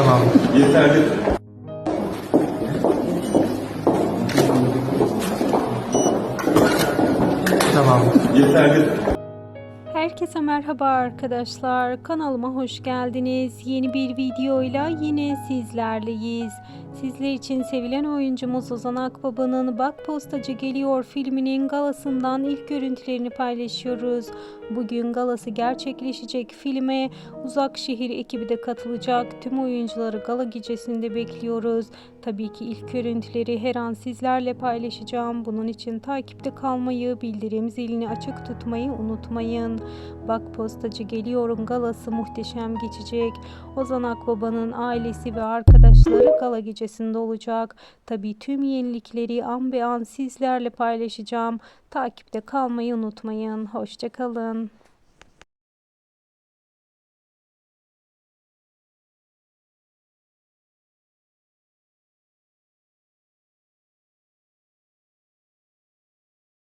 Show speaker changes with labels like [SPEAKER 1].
[SPEAKER 1] Yeterli.
[SPEAKER 2] Tamam.
[SPEAKER 1] Yeterli.
[SPEAKER 3] Herkese merhaba arkadaşlar. Kanalıma hoş geldiniz. Yeni bir videoyla yine sizlerleyiz. Sizler için sevilen oyuncumuz Ozan Akbaba'nın Bak Postacı Geliyor filminin galasından ilk görüntülerini paylaşıyoruz. Bugün galası gerçekleşecek filme Uzak Şehir ekibi de katılacak. Tüm oyuncuları gala gecesinde bekliyoruz. Tabii ki ilk görüntüleri her an sizlerle paylaşacağım. Bunun için takipte kalmayı, bildirim zilini açık tutmayı unutmayın. Bak Postacı Geliyorum galası muhteşem geçecek. Ozan Akbaba'nın ailesi ve arkadaşları gala gecesinde olacak. Tabii tüm yenilikleri an be an sizlerle paylaşacağım. Takipte kalmayı unutmayın. Hoşçakalın.